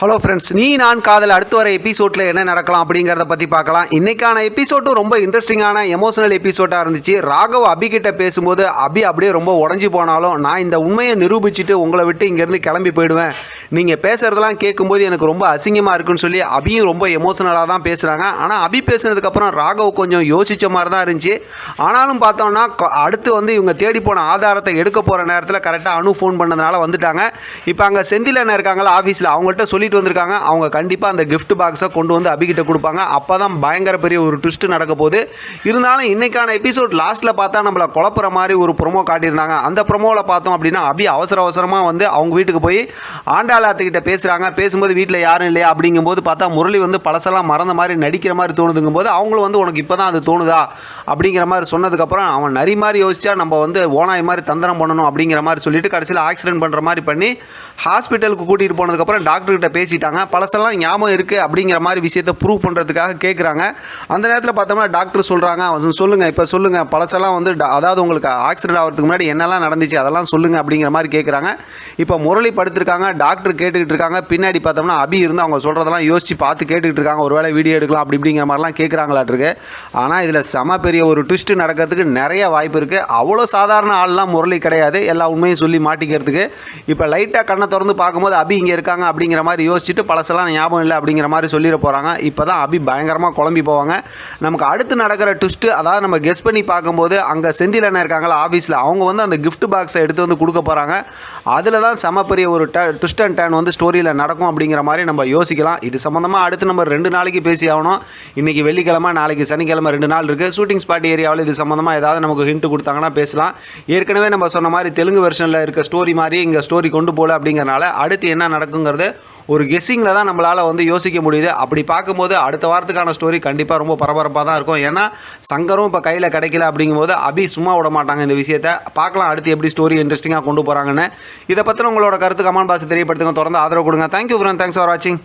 Hello friends நீ நான் காதல் அடுத்து வர எபிசோடில் என்ன நடக்கலாம் அப்படிங்கிறத பற்றி பார்க்கலாம். இன்னைக்கான எபிசோடும் ரொம்ப இன்ட்ரெஸ்டிங்கான எமோஷனல் எபிசோடாக இருந்துச்சு. ராகவ் அபி கிட்ட பேசும்போது அபி அப்படியே ரொம்ப உடஞ்சி போனாலும் நான் இந்த உண்மையை நிரூபிச்சுட்டு உங்களை விட்டு இங்கேருந்து கிளம்பி போயிடுவேன். நீங்கள் பேசுகிறதெல்லாம் கேட்கும்போது எனக்கு ரொம்ப அசிங்கமாக இருக்குன்னு சொல்லி அபியும் ரொம்ப எமோஷனலாக தான் பேசுகிறாங்க ஆனால் அபி பேசுனதுக்கப்புறம் ராகவ் கொஞ்சம் யோசித்த மாதிரி தான் இருந்துச்சு. ஆனாலும் பார்த்தோம்னா அடுத்து வந்து இவங்க தேடி போன ஆதாரத்தை எடுக்க போகிற நேரத்தில் கரெக்டாக அனு ஃபோன் பண்ணதுனால வந்துட்டாங்க. இப்போ அங்கே செந்தில் என்ன இருக்காங்களா ஆஃபீஸில் அவங்கள்ட்ட சொல்லிட்டு வந்திருக்காங்க. அவங்க கண்டிப்பாக அந்த கிஃப்ட் பாக்ஸை கொண்டு வந்து அபிகிட்ட கொடுப்பாங்க. அப்போ தான் பயங்கர பெரிய ஒரு ட்விஸ்ட் நடக்க போகுது. இருந்தாலும் இன்றைக்கான எபிசோட் லாஸ்ட்டில் பார்த்தா நம்மளை குழப்புற மாதிரி ஒரு ப்ரொமோ காட்டியிருந்தாங்க. அந்த ப்ரொமோவில் பார்த்தோம் அப்படின்னா அபி அவசர அவசரமாக வந்து அவங்க வீட்டுக்கு போய் ஆண்டா ஆண்டாளாத்துக்கிட்ட பேசுகிறாங்க பேசும்போது வீட்டில் யாரும் இல்லையா? அப்படிங்கும்போது பார்த்தா முரளி வந்து பழசெல்லாம் மறந்த மாதிரி நடிக்கிற மாதிரி தோணுதுங்கும் போது அவங்களும் வந்து உனக்கு இப்போ தான் அது தோணுதா? அப்படிங்கிற மாதிரி சொன்னதுக்கப்புறம் அவன் நரி மாதிரி யோசிச்சா நம்ம வந்து ஓனாய் மாதிரி தந்திரம் பண்ணணும் அப்படிங்கிற மாதிரி சொல்லிட்டு கடைசியில் ஆக்சிடென்ட் பண்ணுற மாதிரி பண்ணி ஹாஸ்பிட்டலுக்கு கூட்டிகிட்டு போனதுக்கப்புறம் டாக்டர்கிட்ட பேசிட்டாங்க. பழசெல்லாம் ஞாபகம் இருக்குது அப்படிங்கிற மாதிரி விஷயத்தை ப்ரூவ் பண்ணுறதுக்காக கேட்குறாங்க அந்த நேரத்தில் பார்த்தோம்னா டாக்டர் சொல்கிறாங்க சொல்லுங்கள் இப்போ சொல்லுங்கள் பழசெல்லாம் வந்து அதாவது உங்களுக்கு ஆக்சிடென்ட் ஆகிறதுக்கு முன்னாடி என்னெல்லாம் நடந்துச்சு அதெல்லாம் சொல்லுங்கள் அப்படிங்கிற மாதிரி கேட்குறாங்க இப்போ முரளி படுத்திருக்காங்க. டாக்டர் கேட்டுக்கிட்டு இருக்காங்க. பின்னாடி பார்த்தோம்னா அபி இருந்து அவங்க சொல்கிறதெல்லாம் யோசிச்சு பார்த்து கேட்டுக்கிட்டு இருக்காங்க. ஒருவேளை வீடியோ எடுக்கலாம் அப்படி இப்படிங்கிற மாதிரிலாம் கேட்குறாங்களாட்டிருக்கு ஆனால் இதில் செம பெரிய ஒரு ட்விஸ்ட் நடக்கிறதுக்கு நிறைய வாய்ப்பு இருக்குது அவ்வளோ சாதாரண ஆள்லாம் முரளி கிடையாது. எல்லா உண்மையும் சொல்லி மாட்டிக்கிறதுக்கு. இப்போ லைட்டாக கண்ணை திறந்து பார்க்கும்போது அபி இங்கே இருக்காங்க அப்படிங்கிற மாதிரி யோசிச்சுட்டு பழசெல்லாம் ஞாபகம் இல்லை அப்படிங்கிற மாதிரி சொல்லிட போகிறாங்க இப்போ தான் அபி பயங்கரமாக குழம்பி போவாங்க. நமக்கு அடுத்து நடக்கிற ட்விஸ்ட்டு அதாவது நம்ம கெஸ் பண்ணி பார்க்கும்போது அங்கே செந்தில் அண்ணன் இருக்காங்களா ஆஃபீஸில் அவங்க வந்து அந்த கிஃப்ட் பாக்ஸை எடுத்து வந்து கொடுக்க போகிறாங்க அதில் தான் செம பெரிய ஒரு ட ட்விஸ்ட் அண்ட் டேன் வந்து ஸ்டோரியில் நடக்கும் அப்படிங்கிற மாதிரி நம்ம யோசிக்கலாம். இது சம்மந்தமாக அடுத்து நம்ம ரெண்டு நாளைக்கு பேசி ஆகணும். இன்றைக்கி வெள்ளிக்கிழமை நாளைக்கு சனிக்கிழமை ரெண்டு நாள் இருக்குது ஷூட்டிங் ஸ்பாட் ஏரியாவில் இது சம்மந்தமாக ஏதாவது நமக்கு ஹிண்ட் கொடுத்தாங்கன்னா பேசலாம். ஏற்கனவே நம்ம சொன்ன மாதிரி தெலுங்கு வெர்ஷனில் இருக்க ஸ்டோரி மாதிரி இங்கே ஸ்டோரி கொண்டு போகல அப்படிங்கிறனால அடுத்து என்ன நடக்குங்கிறது ஒரு கெஸ்ஸிங்கில் தான் நம்மளால் வந்து யோசிக்க முடியுது. அப்படி பார்க்கும்போது அடுத்த வாரத்துக்கான ஸ்டோரி கண்டிப்பாக ரொம்ப பரபரப்பாக தான் இருக்கும். ஏன்னா சங்கரும் இப்போ கையில் கிடைக்கல அப்படிங்கும்போது அபி சும்மா விட மாட்டாங்க இந்த விஷயத்தை. பார்க்கலாம் அடுத்து எப்படி ஸ்டோரி இன்ட்ரெஸ்டிங்காக கொண்டு போகிறாங்கன்னு இதை பற்றின உங்களோட கருத்து கமெண்ட் பாக்ஸ் தெரியப்படுத்துங்க. தொடர்ந்து ஆதரவு கொடுங்க. தேங்க்யூ ஃப்ரெண்ட் தேங்க்ஸ் ஃபார் வாட்சிங்